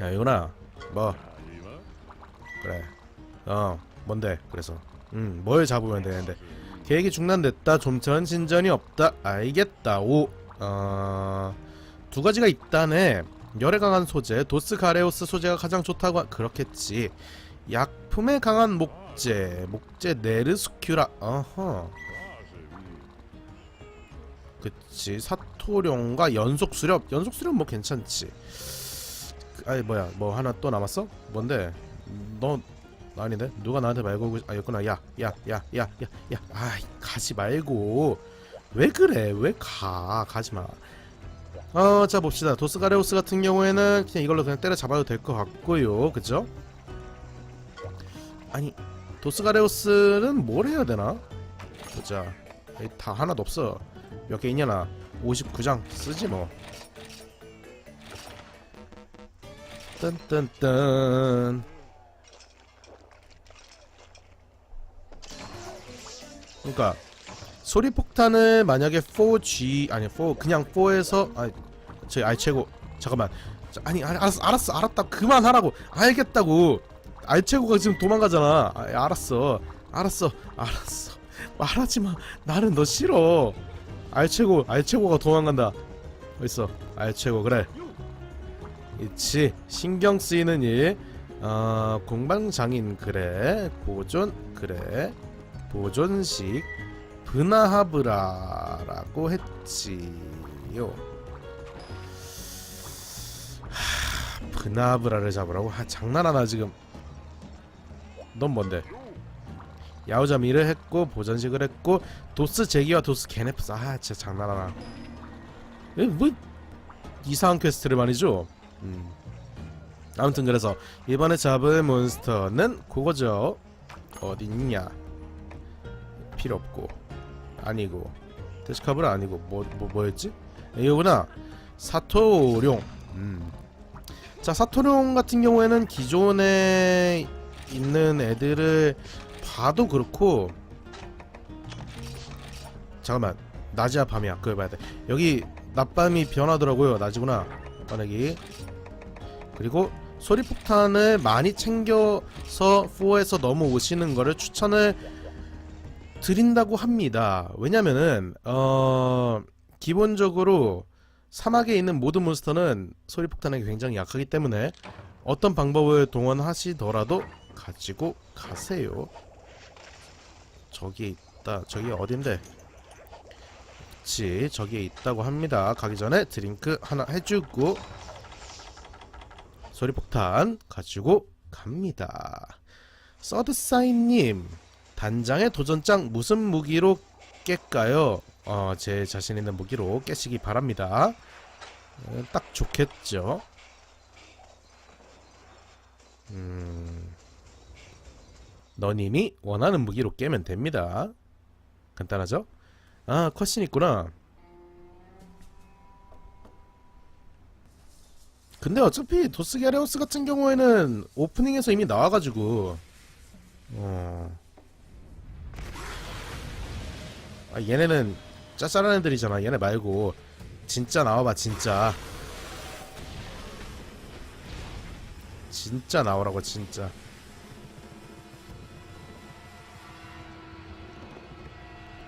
야 이거나 뭐? 그래. 어 뭔데? 그래서. 음뭘 잡으면 되는데. 계획이 중단됐다. 좀 전 진전이 없다. 알겠다. 오어두 가지가 있다네. 열에 강한 소재 도스 가레오스 소재가 가장 좋다고 하... 그렇겠지. 약품에 강한 목재 목재 네르스큐라. 어허. 그치. 사토룡과 연속 수렵. 연속 수렵 뭐 괜찮지 아이 뭐야 뭐 하나 또 남았어? 뭔데? 너 아닌데? 누가 나한테 말 걸고 아 였구나. 야 야 야 야 야야. 아 가지 말고. 왜 그래? 왜 가? 가지마. 어자 봅시다. 도스가레오스 같은 경우에는 그냥 이걸로 그냥 때려 잡아도 될 것 같고요. 그죠? 아니 도스가레오스는 뭘 해야 되나? 보자. 다 하나도 없어. 몇 개 있냐나? 59장 쓰지 뭐 뜬뜬뜬 그러니까 소리 폭탄을 만약에 4G 아니 4 그냥 4에서 아니 저희 알체고 잠깐만. 자, 아니, 알았어 알았어 알았다. 그만하라고. 알겠다고. 알체고가 지금 도망가잖아. 아, 알았어. 알았어 알았어. 말하지마. 나는 너 싫어. 알체고 알체고가 도망간다. 어딨어? 알체고 그래 있지 신경 쓰이는 일 어, 공방장인 그래 보존 그래 보존식 브나하브라라고 했지요. 하, 브나하브라를 잡으라고? 하, 장난하나 지금? 넌 뭔데? 야오자미를 했고 보존식을 했고 도스 제기와 도스 게네프스. 아 진짜 장난하나. 에, 뭐 이상한 퀘스트를 많이 줘 음. 아무튼 그래서 이번에 잡을 몬스터는 그거죠. 어딨냐? 필요 없고. 아니고. 데스카브라 아니고. 뭐, 뭐 뭐였지? 이거구나. 사토룡. 음. 자 사토룡 같은 경우에는 기존에 있는 애들을 봐도 그렇고. 잠깐만. 낮이야 밤이야. 그걸 봐야 돼. 여기 낮밤이 변하더라고요. 낮이구나. 꺼내기 그리고 소리폭탄을 많이 챙겨서 4에서 넘어오시는 거를 추천을 드린다고 합니다. 왜냐면은 어 기본적으로 사막에 있는 모든 몬스터는 소리폭탄에 굉장히 약하기 때문에 어떤 방법을 동원하시더라도 가지고 가세요. 저기 있다. 저기 어딘데? 그치 저기에 있다고 합니다. 가기 전에 드링크 하나 해주고 소리폭탄 가지고 갑니다. 서드사인님 단장의 도전장 무슨 무기로 깰까요? 어, 제 자신 있는 무기로 깨시기 바랍니다. 어, 딱 좋겠죠? 음... 너님이 원하는 무기로 깨면 됩니다. 간단하죠? 아 컷신 있구나 근데 어차피 도스 게레오스 같은 경우에는 오프닝에서 이미 나와가지고 어... 아 얘네는 짜잘한 애들이잖아. 얘네 말고. 진짜 나와봐 진짜. 진짜 나오라고 진짜.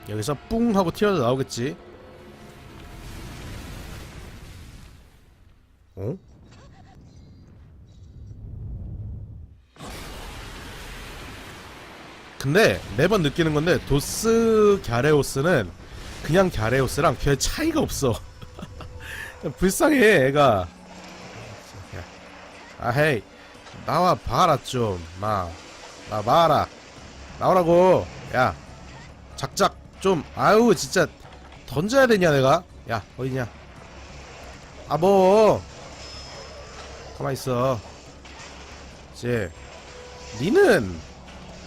여기서 뿡 하고 튀어서 나오겠지? 어? 근데 매번 느끼는 건데 도스 갸레오스는 그냥 갸레오스랑 별 차이가 없어. 불쌍해 애가. 아 헤이. 나와 봐라 좀마 나 봐라. 나오라고. 야 작작 좀 아유 진짜 던져야 되냐 내가? 야 어디냐? 아 뭐. 가만 있어. 이제 니는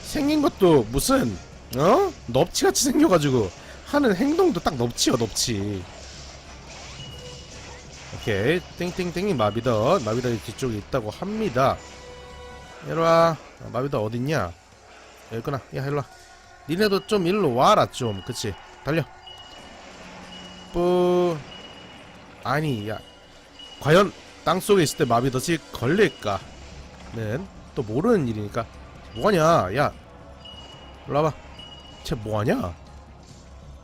생긴 것도 무슨 어? 넙치같이 생겨가지고 하는 행동도 딱 넙치야 넙치. 오케이. 땡땡땡이 마비더. 마비더 뒤쪽에 있다고 합니다. 이리와 아, 마비더 어딨냐? 여기구나. 야 일로와. 니네도 좀 일로 와라 좀. 그치? 달려. 뿌. 아니 야. 과연 땅속에 있을 때 마비덫이 걸릴까 는 또 모르는 일이니까 뭐하냐? 야 일로 와봐. 쟤 뭐하냐?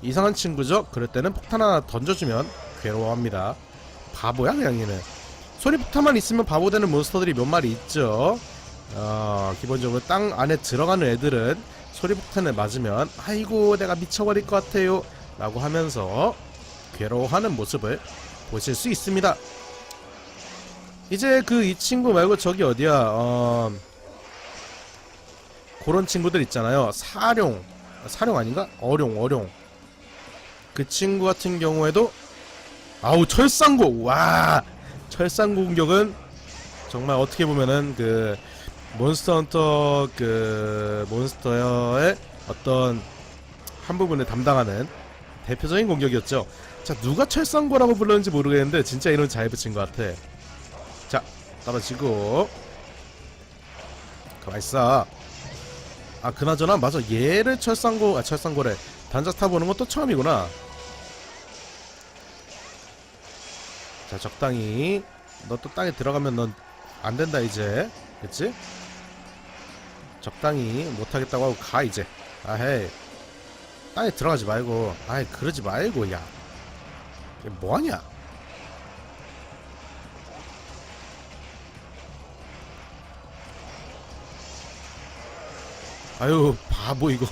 이상한 친구죠? 그럴 때는 폭탄 하나 던져주면 괴로워합니다. 바보야 그냥 얘는 소리 폭탄만 있으면 바보 되는 몬스터들이 몇 마리 있죠? 어, 기본적으로 땅 안에 들어가는 애들은 소리 폭탄을 맞으면 아이고 내가 미쳐버릴 것 같아요 라고 하면서 괴로워하는 모습을 보실 수 있습니다. 이제 그 이 친구 말고 저기 어디야? 어 그런 친구들 있잖아요. 사룡. 사룡 아닌가? 어룡 어룡. 그 친구 같은 경우에도 아우 철상고! 와! 철상고 공격은 정말 어떻게 보면은 그 몬스터 헌터 그 몬스터의 어떤 한 부분을 담당하는 대표적인 공격이었죠. 자 누가 철상고라고 불렀는지 모르겠는데 진짜 이름 잘 붙인 것 같아. 자 떨어지고. 가만 있어. 아 그나저나 맞아. 얘를 철상고 아 철상고래. 단자 타보는 것도 처음이구나. 자 적당히. 너 또 땅에 들어가면 넌 안 된다 이제. 그치? 적당히 못하겠다고 하고 가 이제. 아헤이. 땅에 들어가지 말고. 아이 그러지 말고 야. 뭐하냐 아유 바보 이거.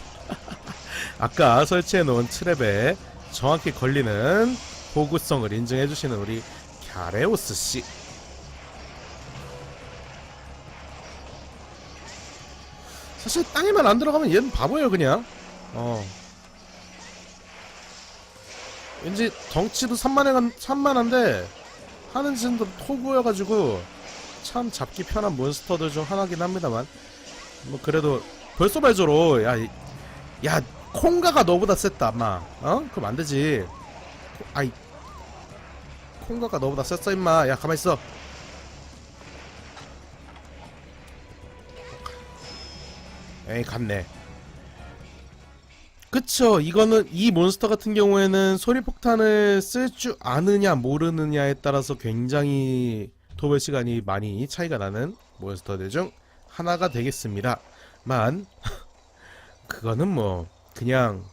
아까 설치해 놓은 트랩에 정확히 걸리는 호구성을 인증해 주시는 우리 갸레오스 씨. 사실 땅에만 안 들어가면 얘는 바보예요 그냥. 어. 왠지 덩치도 산만해 산만한데 하는 짓도 토구여가지고 참 잡기 편한 몬스터들 중 하나긴 합니다만. 뭐 그래도 벌써 발조로 야, 이- 야 콩가가 너보다 셌다 아마. 어? 그럼 안 되지. 아이 콩가가 너보다 셌어 임마. 야 가만 있어. 에이 갔네. 그쵸. 이거는 이 몬스터 같은 경우에는 소리 폭탄을 쓸 줄 아느냐 모르느냐에 따라서 굉장히 도배 시간이 많이 차이가 나는 몬스터들 중 하나가 되겠습니다 만 그거는 뭐 그냥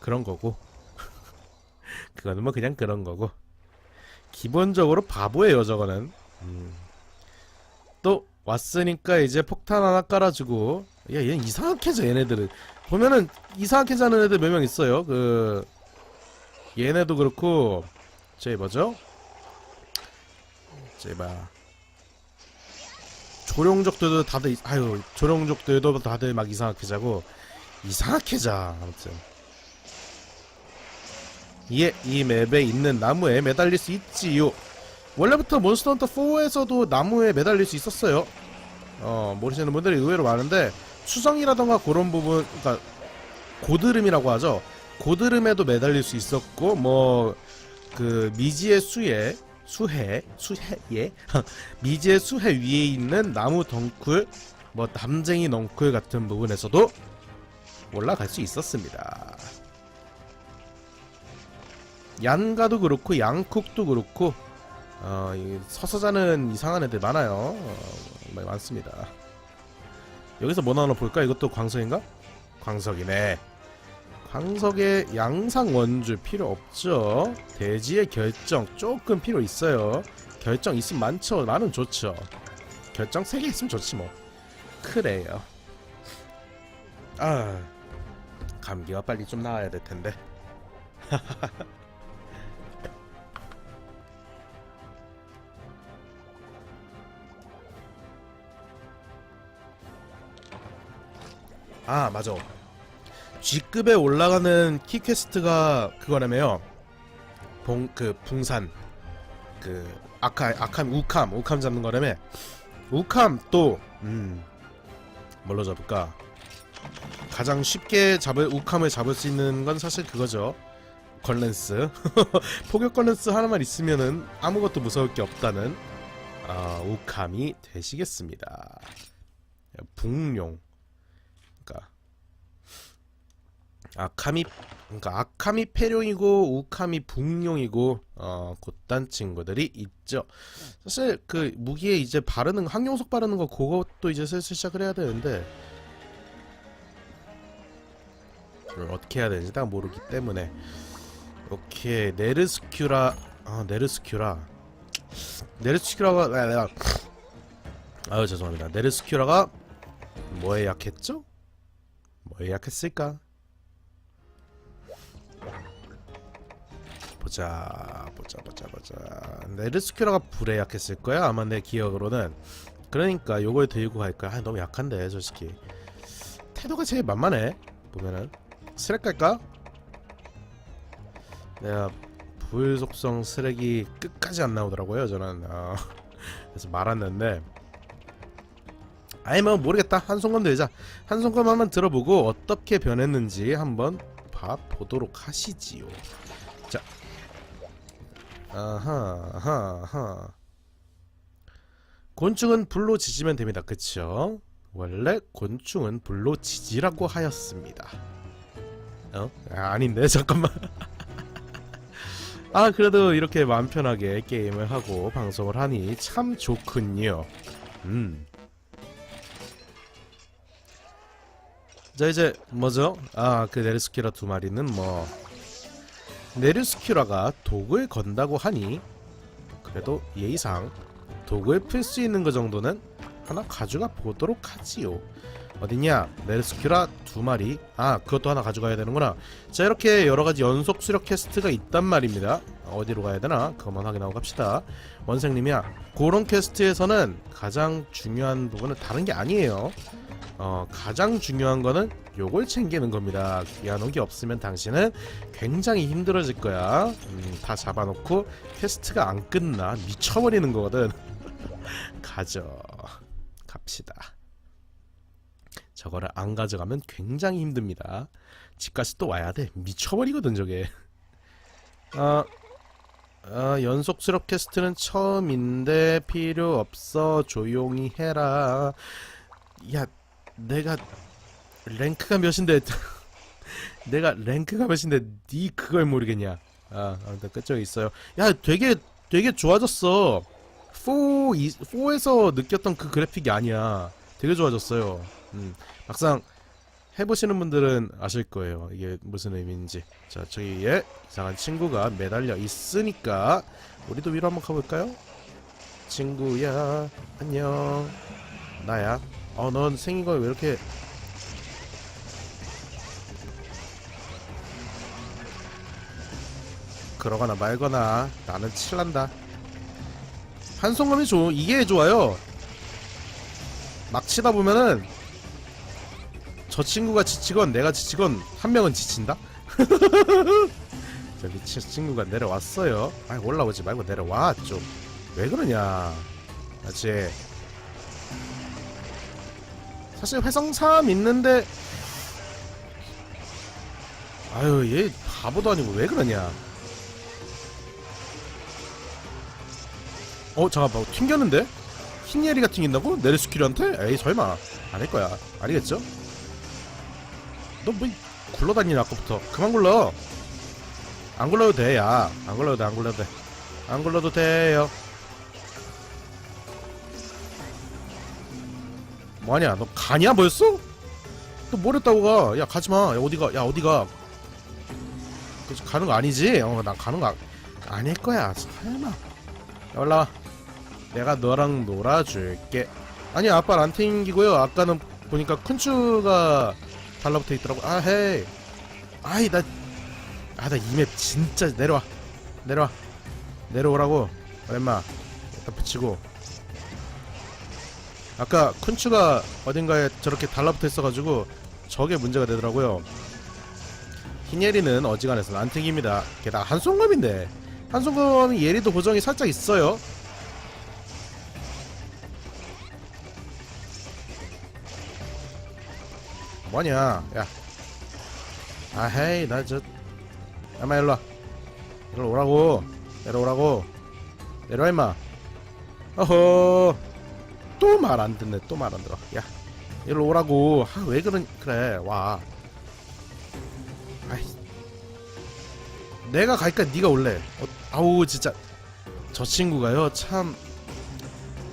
그런 거고. 그거는 뭐 그냥 그런 거고. 기본적으로 바보예요 저거는. 음. 또 왔으니까 이제 폭탄 하나 깔아주고. 야 얘는 이상하게 져 얘네들은. 보면은 이상하게 자는 애들 몇 명 있어요. 그 얘네도 그렇고. 쟤 뭐죠? 쟤 뭐야 조룡족들도 다들 이- 아유 조룡족들도 다들 막 이상하게 자고 이상하게 자 아무튼 예, 이 맵에 있는 나무에 매달릴 수 있지요. 원래부터 몬스터 헌터 4에서도 나무에 매달릴 수 있었어요. 어, 모르시는 분들이 의외로 많은데 수성이라던가 그런 부분, 그러니까 고드름이라고 하죠. 고드름에도 매달릴 수 있었고 뭐 그 미지의 수에 수해 수해 예 미지의 수해 위에 있는 나무 덩쿨 뭐 담쟁이 넝쿨 같은 부분에서도 올라갈 수 있었습니다. 얀가도 그렇고 양쿡도 그렇고 어, 이 서서 자는 이상한 애들 많아요. 어, 많습니다. 여기서 뭐 나오나 볼까? 이것도 광석인가? 광석이네. 광석의 양상 원주 필요 없죠. 대지의 결정 조금 필요 있어요. 결정 있으면 많죠. 많은 좋죠. 결정 3개 있으면 좋지 뭐. 그래요. 아 감기가 빨리 좀 나아야 될 텐데. 아 맞아 G급에 올라가는 키퀘스트가 그거라며요. 봉그 붕산. 그 아카 아캄 우캄. 우캄 잡는 거라며. 우캄 또 음 뭘로 잡을까? 가장 쉽게 잡을 우캄을 잡을 수 있는 건 사실 그거죠. 걸렌스. 포격 걸렌스 하나만 있으면은 아무것도 무서울 게 없다는 아 우캄이 되시겠습니다. 북룡. 그러니까 아카미 그러니까 아카미 폐룡이고 우카미 북룡이고 어 곧단 친구들이 있죠. 사실 그 무기에 이제 바르는 항용석 바르는 거 그것도 이제 슬슬 시작을 해야 되는데 어떻게 해야 되는지 딱 모르기 때문에 오케이 네르스큐라 아 네르스큐라 네르스큐라가 아, 내가 아유 죄송합니다 네르스큐라가 뭐에 약했죠? 뭐에 약했을까? 보자 보자 보자 보자. 네르스큐라가 불에 약했을 거야? 아마 내 기억으로는. 그러니까 요걸 들고 갈 거야 아, 너무 약한데 솔직히. 태도가 제일 만만해 보면은. 스렉 갈까? 내가 불 속성 쓰레기 끝까지 안 나오더라고요 저는. 어, 그래서 말았는데. 아니 뭐 모르겠다. 한손검 들자. 한손검 한번 들어보고 어떻게 변했는지 한번 봐보도록 하시지요. 자 아하 아하 아하. 곤충은 불로 지지면 됩니다. 그쵸? 원래 곤충은 불로 지지라고 하였습니다. 어? 아, 아닌데? 잠깐만. 아 그래도 이렇게 마음 편하게 게임을 하고 방송을 하니 참 좋군요. 음. 자 이제 뭐죠? 아그 네르스키라 두 마리는 뭐 네르스키라가 독을 건다고 하니 그래도 예의상 독을 풀 수 있는 것 정도는 하나 가져가 보도록 하지요. 어딨냐? 네르스큐라 두 마리. 아, 그것도 하나 가져가야 되는구나. 자, 이렇게 여러 가지 연속 수력 퀘스트가 있단 말입니다. 어디로 가야 되나? 그것만 확인하고 갑시다. 원생님이야. 그런 퀘스트에서는 가장 중요한 부분은 다른 게 아니에요. 어, 가장 중요한 거는 요걸 챙기는 겁니다. 귀한옥이 없으면 당신은 굉장히 힘들어질 거야. 음, 다 잡아놓고 퀘스트가 안 끝나 미쳐버리는 거거든. 가져. 갑시다. 저거를 안 가져가면 굉장히 힘듭니다. 집까지 또 와야 돼. 미쳐버리거든 저게. 아, 아 연속 수렵 퀘스트는 처음인데 필요 없어. 조용히 해라. 야, 내가 랭크가 몇인데 내가 랭크가 몇인데 네 그걸 모르겠냐? 아, 아무튼 끝쪽에 있어요. 야, 되게 되게 좋아졌어. 4 이, 4에서 느꼈던 그 그래픽이 아니야. 되게 좋아졌어요. 음, 막상 해보시는 분들은 아실 거예요. 이게 무슨 의미인지. 자, 저기에 이상한 친구가 매달려 있으니까 우리도 위로 한번 가볼까요? 친구야, 안녕. 나야. 어, 넌 생긴 거왜 이렇게 그러거나 말거나 나는 칠란다. 한송감이 좋 이게 좋아요. 막 치다 보면은 저 친구가 지치건 내가 지치건 한 명은 지친다. 저기 치- 친구가 내려왔어요. 아 올라오지 말고 내려와 좀. 왜 그러냐. 그렇지. 사실 회성삼 있는데 아유 얘 바보도 아니고 왜 그러냐. 어 잠깐만 튕겼는데? 흰예리가 튕긴다고? 네르스키르한테? 에이 설마 아닐 거야 아니겠죠? 너 뭐 굴러다니냐 아까부터 그만 굴러 안 굴러도 돼야안 굴러도 돼안 굴러도 돼안 굴러도 돼요 뭐하냐 너 가냐 뭐였어? 너 뭐랬다고 가? 야 가지마 야 어디가 야 어디가 그치, 가는 거 아니지? 어나 가는 거 아, 아닐 거야 설마 야, 올라와 내가 너랑 놀아줄게. 아니 아빠는 안 튕기고요. 아까는 보니까 큰추가 달라붙어 있더라고. 아 헤이. 아이 나 아 나 이 맵 진짜 내려와. 내려와. 내려오라고. 얼마. 일단 붙이고. 아까 큰추가 어딘가에 저렇게 달라붙어 있어가지고 저게 문제가 되더라고요. 흰예리는 어지간해서는 안 튕깁니다. 게다가 한송검인데. 한송검이 예리도 고정이 살짝 있어요 뭐냐? 야. 아헤이 나저 야마 일로와. 일로 오라고. 내려오라고. 내려와 임마. 어허. 또 말 안 듣네. 또 말 안 들어. 야 일로 오라고. 아, 왜 그런 그래. 와. 아이. 내가 갈까? 네가 올래. 어, 아우 진짜. 저 친구가요 참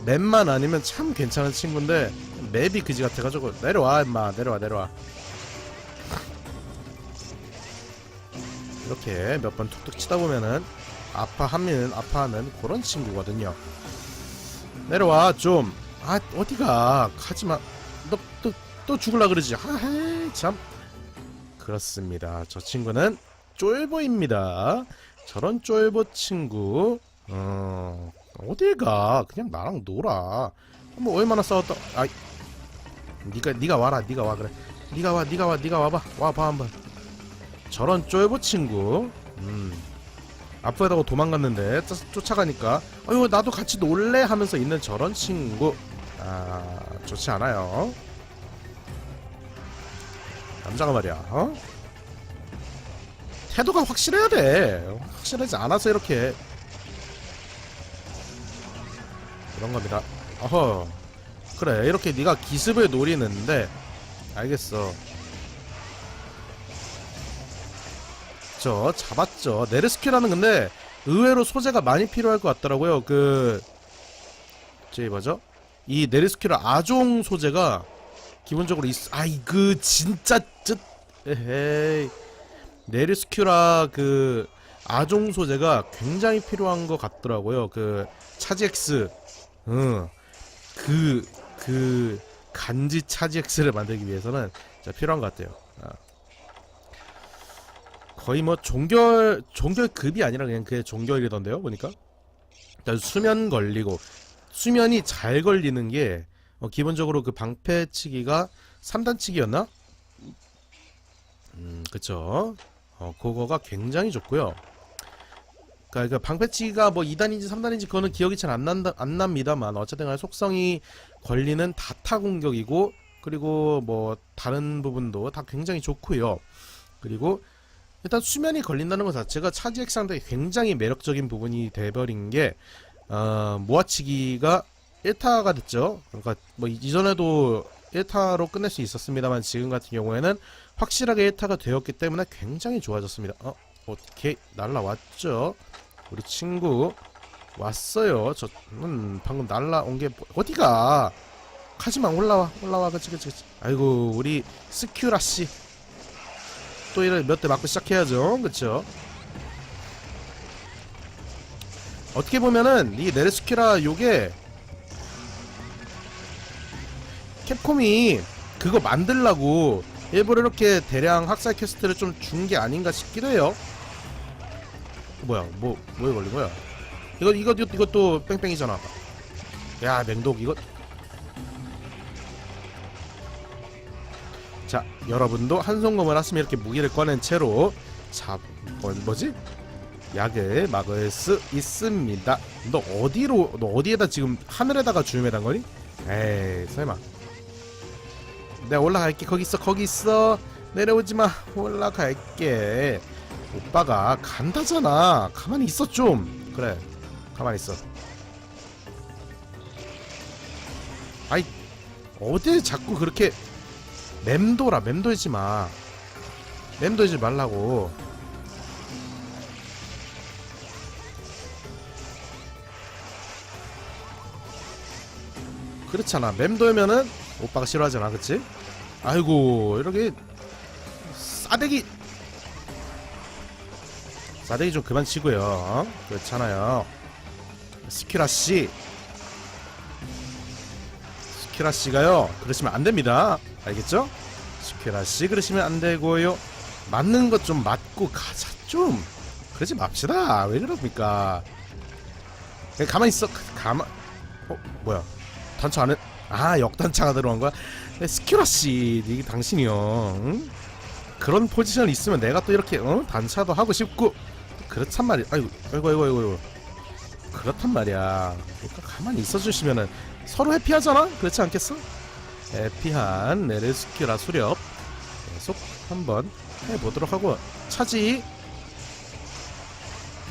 맵만 아니면 참 괜찮은 친구인데 맵이 그지 같아가지고 내려와 임마. 내려와 내려와. 이렇게 몇 번 툭툭 치다 보면은 아파하면 아파하는 그런 친구거든요. 내려와 좀. 아 어디가? 가지마. 너또또 죽을라 그러지? 아헤 참. 그렇습니다. 저 친구는 쫄보입니다. 저런 쫄보 친구. 어 어딜 가? 그냥 나랑 놀아. 뭐 얼마나 싸웠다. 아 니가 니가 와라 니가 와 그래. 니가 와 니가 와 니가 와봐. 와봐 한번. 저런 쫄보 친구. 음. 아프다고 도망갔는데 쫓- 쫓아가니까 어휴 나도 같이 놀래 하면서 있는 저런 친구. 아 좋지 않아요. 남자가 말이야 어? 태도가 확실해야 돼. 확실하지 않아서 이렇게. 그런 겁니다. 어허 그래 이렇게 네가 기습을 노리는데 알겠어. 저 잡았죠. 네르스키라는 근데 의외로 소재가 많이 필요할 것 같더라고요. 그 저기 뭐죠? 이 네르스키라 아종 소재가 기본적으로 있 아이 그 진짜 쯧 에헤이. 네르스큐라 그 아종 소재가 굉장히 필요한 것 같더라고요. 그 차지엑스 응그 그 간지 차지엑스를 만들기 위해서는 필요한 것 같아요 아. 거의 뭐 종결 종결급이 아니라 그냥 그게 종결이던데요 보니까 일단 수면 걸리고 수면이 잘 걸리는 게 어, 기본적으로 그 방패치기가 3단치기였나? 음 그쵸 어 그거가 굉장히 좋고요 그러니까 그 방패치기가 뭐 2단인지 3단인지 그거는 기억이 잘 안 난다 안 납니다만 어쨌든 간에 속성이 걸리는 다타 공격이고 그리고 뭐 다른 부분도 다 굉장히 좋고요 그리고 일단 수면이 걸린다는 것 자체가 차지 액상대에 굉장히 매력적인 부분이 돼버린 게 어, 모아치기가 1타가 됐죠. 그러니까 뭐 이전에도 1타로 끝낼 수 있었습니다만 지금 같은 경우에는 확실하게 1타가 되었기 때문에 굉장히 좋아졌습니다. 어, 어떻게 날라왔죠? 우리 친구 왔어요. 저는 방금 날라온 게 뭐- 어디가? 가지마 올라와 올라와 그치 그치 그치. 아이고 우리 스큐라 씨. 또 이런 몇 대 맞고 시작해야죠. 그쵸? 어떻게 보면은 이 네르스키라 요게 캡콤이 그거 만들라고 일부러 이렇게 대량 학살 퀘스트를 좀 준 게 아닌가 싶기도 해요. 뭐야, 뭐 뭐에 걸린 거야? 이거 이거 이것도 뺑뺑이잖아. 야 맹독 이거. 자 여러분도 한손검을 하시면 이렇게 무기를 꺼낸 채로 잡 뭐, 뭐지? 약을 막을 수 있습니다. 너 어디로 너 어디에다 지금 하늘에다가 주름에단 거니? 에이 설마. 내가 올라갈게 거기 있어 거기 있어 내려오지 마 올라갈게. 오빠가 간다잖아. 가만히 있어 좀. 그래 가만히 있어. 아이 어딜 자꾸 그렇게 맴돌아 맴돌지 마. 맴돌지 말라고. 그렇잖아. 맴돌면은 오빠가 싫어하잖아, 그치? 아이고 이렇게 싸대기 싸대기 좀 그만 치고요. 어? 그렇잖아요. 스키라 씨, 스키라 씨가요. 그러시면 안 됩니다. 알겠죠? 스키라 씨 그러시면 안 되고요. 맞는 것 좀 맞고 가자 좀. 그러지 맙시다. 왜 그럽니까? 그냥 가만히 있어. 가만. 어 뭐야? 단차 안에 아 역단차가 들어간 거야? 네, 스큐라 씨, 이게 당신이요. 응? 그런 포지션 있으면 내가 또 이렇게 어? 단차도 하고 싶고 그렇단 말이야. 아이고, 아이고, 아이고, 아이고. 아이고. 그렇단 말이야. 그러니까 가만히 있어주시면은 서로 해피하잖아. 그렇지 않겠어? 해피한 네르스큐라 수렵 계속 한번 해보도록 하고 차지.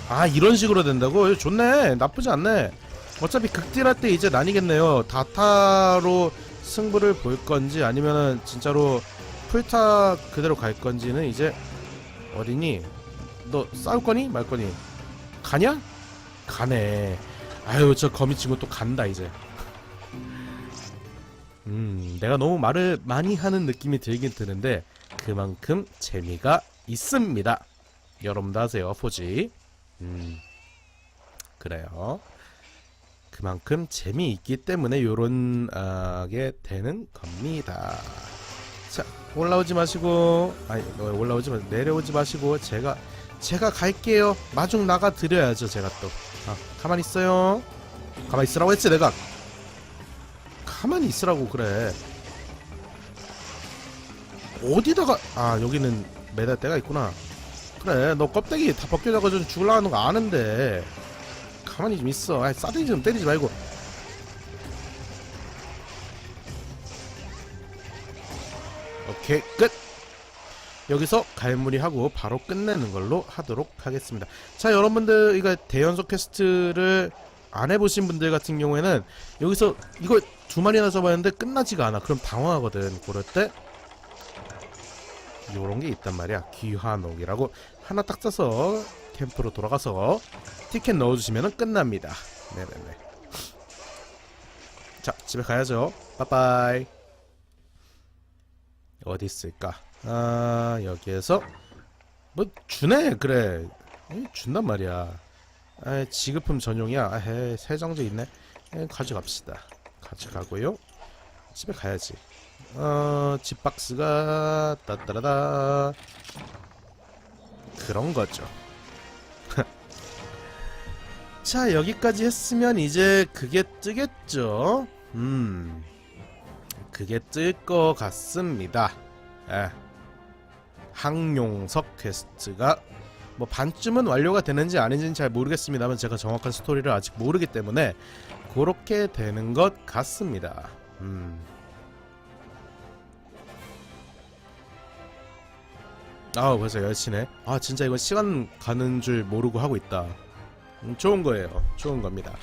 아 이런 식으로 된다고? 좋네. 나쁘지 않네. 어차피 극딜할 때 이제 나뉘겠네요. 다타로 승부를 볼 건지 아니면은 진짜로 풀타 그대로 갈 건지는 이제 어디니? 너 싸울 거니? 말 거니? 가냐? 가네. 아유 저 거미 친구 또 간다 이제. 음 내가 너무 말을 많이 하는 느낌이 들긴 드는데 그만큼 재미가 있습니다. 여러분도 아세요 포지. 음 그래요. 그만큼 재미있기 때문에 요런 아, 게 되는 겁니다. 자 올라오지 마시고 아니 어, 올라오지 마 내려오지 마시고 제가 제가 갈게요. 마중 나가 드려야죠 제가 또. 아 가만히 있어요. 가만히 있으라고 했지 내가. 가만히 있으라고 그래. 어디다가 아 여기는 매달 때가 있구나. 그래 너 껍데기 다 벗겨져가 지고 죽을라 하는 거 아는데 가만히 좀 있어. 아 싸대기 좀 때리지 말고. 오케이 끝. 여기서 갈무리하고 바로 끝내는 걸로 하도록 하겠습니다. 자 여러분들 이거 대연속 퀘스트를 안 해보신 분들 같은 경우에는 여기서 이거 두 마리나 잡았는데 끝나지가 않아. 그럼 당황하거든. 그럴 때 요런 게 있단 말이야. 귀환옥이라고 하나 딱 써서 캠프로 돌아가서 티켓 넣어주시면 끝납니다. 네네네. 자 집에 가야죠. 빠빠이. 어디 있을까? 아 여기에서 뭐 주네 그래 준단 말이야. 아 지급품 전용이야. 아, 세정제 있네. 에이, 가져갑시다. 가져가고요. 집에 가야지. 어 집박스가 따따라다 그런 거죠. 자 여기까지 했으면 이제 그게 뜨겠죠. 음 그게 뜰 것 같습니다. 예. 항용석 퀘스트가 뭐 반쯤은 완료가 되는지 아닌지는 잘 모르겠습니다만 제가 정확한 스토리를 아직 모르기 때문에 그렇게 되는 것 같습니다. 음. 아 벌써 10시네. 아 진짜 이거 시간 가는 줄 모르고 하고 있다. 음, 좋은 거예요. 좋은 겁니다.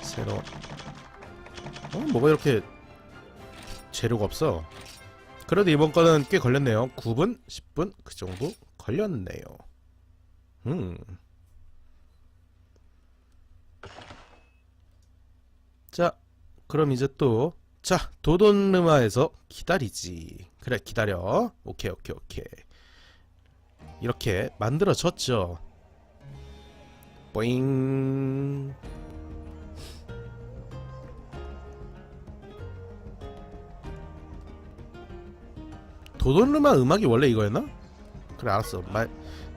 새로 어 뭐가 이렇게 재료가 없어? 그래도 이번 거는 꽤 걸렸네요. 9분, 10분 그 정도 걸렸네요. 음. 자, 그럼 이제 또 자, 도돈르마에서 기다리지. 그래, 기다려. 오케이, 오케이, 오케이. 이렇게 만들어졌죠. 뽀잉. 도돈르마 음악이 원래 이거였나? 그래 알았어. 말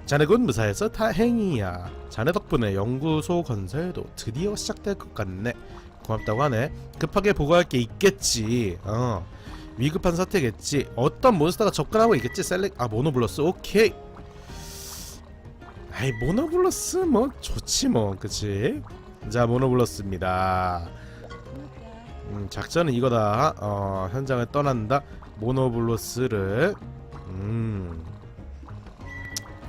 자네군 무사해서 다행이야. 자네 덕분에 연구소 건설도 드디어 시작될 것 같네. 고맙다고 하네. 급하게 보고할 게 있겠지. 어. 위급한 사태겠지. 어떤 몬스터가 접근하고 있겠지 셀렉. 아 모노블러스. 오케이. 아이 모노블러스 뭐 좋지 뭐. 그치? 자 모노블러스입니다. 음, 작전은 이거다. 어 현장을 떠난다 모노블로스를 음.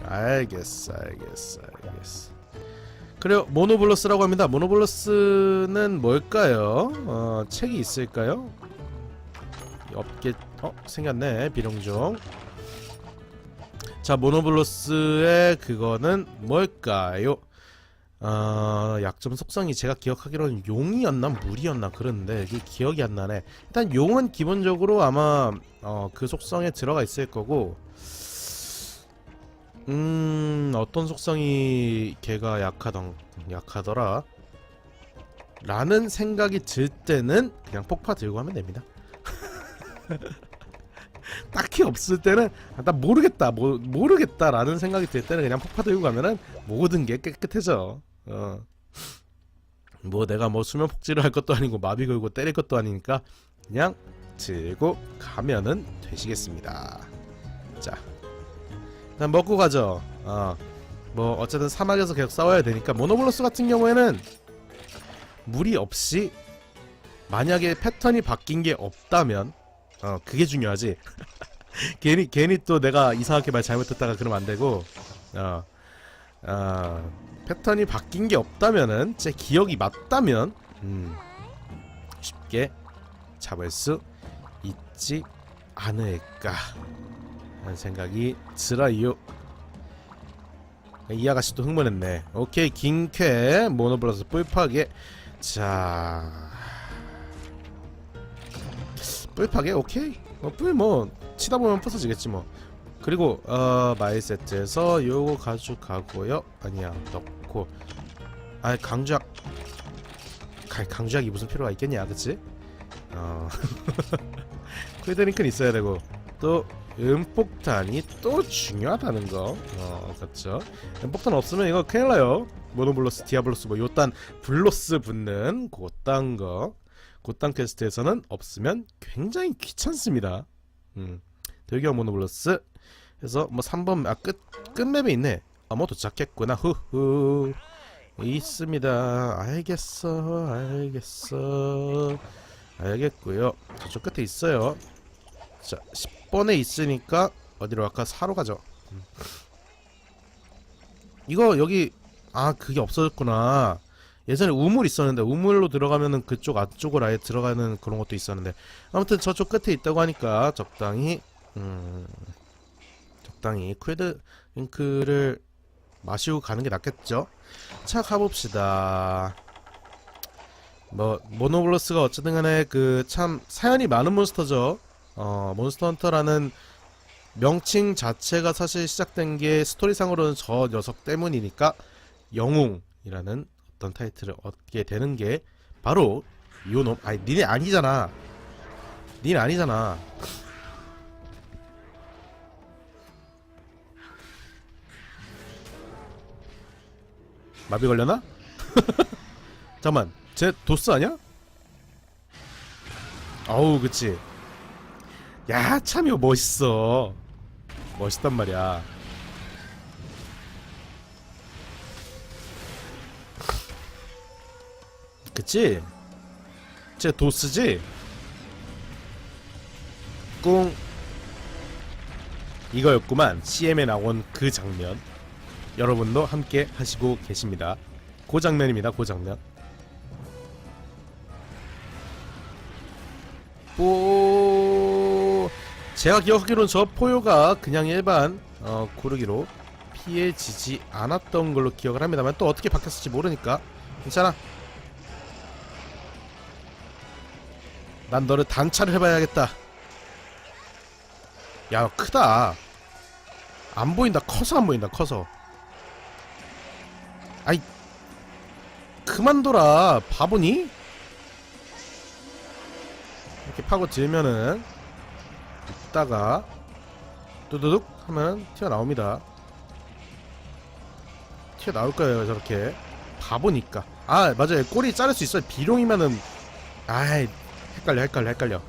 알겠어 알겠어 알겠어. 그래요 모노블로스라고 합니다. 모노블로스는 뭘까요? 어 책이 있을까요? 없겠 어 생겼네 비룡종. 자 모노블로스의 그거는 뭘까요 어, 약점 속성이 제가 기억하기로는 용이었나 물이었나 그런데 이게 기억이 안 나네. 일단 용은 기본적으로 아마 어, 그 속성에 들어가 있을 거고 음 어떤 속성이 걔가 약하던 약하더라 라는 생각이 들 때는 그냥 폭파 들고 하면 됩니다. 딱히 없을 때는 아, 나 모르겠다 모, 모르겠다라는 생각이 들 때는 그냥 폭파 들고 가면은 모든 게 깨끗해져. 어. 뭐 내가 뭐 수면 폭지를 할 것도 아니고 마비 걸고 때릴 것도 아니니까 그냥 들고 가면은 되시겠습니다. 자 일단 먹고 가죠. 어 뭐 어쨌든 사막에서 계속 싸워야 되니까 모노블러스 같은 경우에는 무리 없이 만약에 패턴이 바뀐 게 없다면 어 그게 중요하지. 괜히 괜히 또 내가 이상하게 말 잘못했다가 그러면 안 되고 어, 어 패턴이 바뀐 게 없다면은 제 기억이 맞다면 음, 쉽게 잡을 수 있지 않을까 하는 생각이 들어요. 이 아가씨도 흥분했네. 오케이 긴쾌 모노블러스 뿔파게 자 뿔파게 오케이. 뭐 뿔 뭐 치다 보면 부서지겠지 뭐. 그리고 어 마이 세트에서 요거 가져가고요. 아니야 넣고. 아 가- 강주약이 무슨 필요가 있겠냐 그치? 어. 쿨드링크는 있어야 되고. 또 음폭탄이 또 중요하다는 거. 어, 그렇죠. 음폭탄 없으면 이거 큰일 나요. 모노블로스 디아블로스 뭐 요딴 블로스 붙는 그딴 거 그딴 퀘스트에서는 없으면 굉장히 귀찮습니다. 음 대기업 모노블로스 그래서 뭐 3번 아 끝 끝맵에 있네. 아뭐 도착했구나. 후후 있습니다. 알겠어 알겠어. 알겠고요. 저쪽 끝에 있어요. 자 10번에 있으니까 어디로 갈까? 사로 가죠. 음. 이거 여기 아 그게 없어졌구나 예전에 우물 있었는데 우물로 들어가면은 그쪽 앞쪽으로 아예 들어가는 그런 것도 있었는데 아무튼 저쪽 끝에 있다고 하니까 적당히 음 적당히 퀴드 링크를 마시고 가는 게 낫겠죠? 자 가봅시다. 뭐 모노블러스가 어쨌든 간에 그 참 사연이 많은 몬스터죠. 어 몬스터 헌터라는 명칭 자체가 사실 시작된 게 스토리상으로는 저 녀석 때문이니까 영웅이라는 어떤 타이틀을 얻게 되는 게 바로 요놈 아니 니네 아니잖아. 니네 아니잖아. 마비 걸려나? 잠깐만 쟤 도스 아니야? 어우 그치. 야 참 이거 멋있어. 멋있단 말이야 그치? 쟤 도스지? 꿍. 이거였구만. CM에 나온 그 장면. 여러분도 함께 하시고 계십니다. 그 장면입니다 그 장면. 뽀 제가 기억하기로는 저 포효가 그냥 일반 어, 고르기로 피해지지 않았던 걸로 기억을 합니다만 또 어떻게 바뀌었을지 모르니까 괜찮아 난 너를 단차를 해봐야겠다. 야 크다. 안 보인다. 커서 안 보인다. 커서. 아이 그만둬라. 바보니? 이렇게 파고 들면은 있다가 뚜두둑 하면 튀어나옵니다. 튀어나올 거예요 저렇게. 바보니까. 아 맞아요. 꼬리 자를 수 있어요. 비룡이면은. 아이 헷갈려 헷갈려 헷갈려.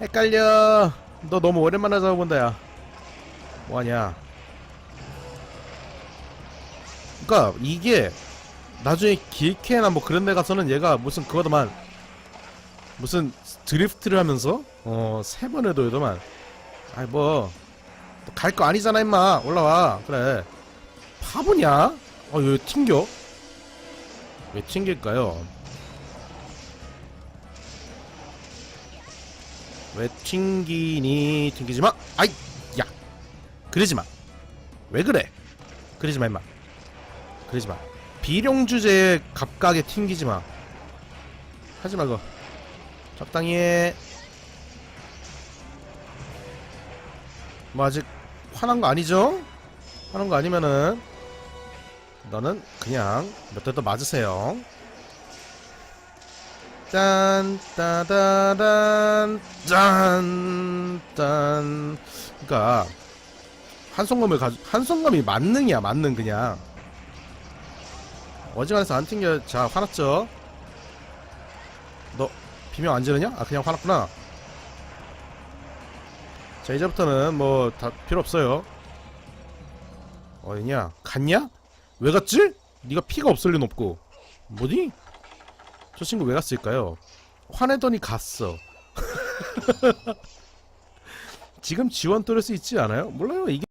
헷갈려. 너 너무 오랜만에 잡아본다 야. 뭐하냐. 그니까 이게 나중에 길케나 뭐 그런 데 가서는 얘가 무슨 그거더만. 무슨 드리프트를 하면서? 어 세번 해도 해도만. 아이 뭐 갈 거 아니잖아 임마. 올라와. 그래. 바보냐? 어왜 튕겨? 왜 튕길까요 왜 튕기니? 튕기지 마. 아이 야. 그러지 마왜 그래? 그러지 마 임마. 그러지 마. 비룡 주제에 갑각에 튕기지 마. 하지 말고. 적당히 해. 뭐 아직 화난 거 아니죠? 화난 거 아니면은 너는 그냥 몇 대 더 맞으세요. 짠 따다단 짠 짠 그러니까 한손검을 가지 한손검이 만능이야 만능 그냥 어지간해서 안 튕겨 자 화났죠? 너 비명 안 지르냐? 아 그냥 화났구나 자 이제부터는 뭐 다 필요 없어요 어디냐? 갔냐? 왜 갔지? 네가 피가 없을 리는 없고 뭐니? 저 친구 왜 갔을까요? 화내더니 갔어 지금 지원 뚫을 수 있지 않아요? 몰라요 이게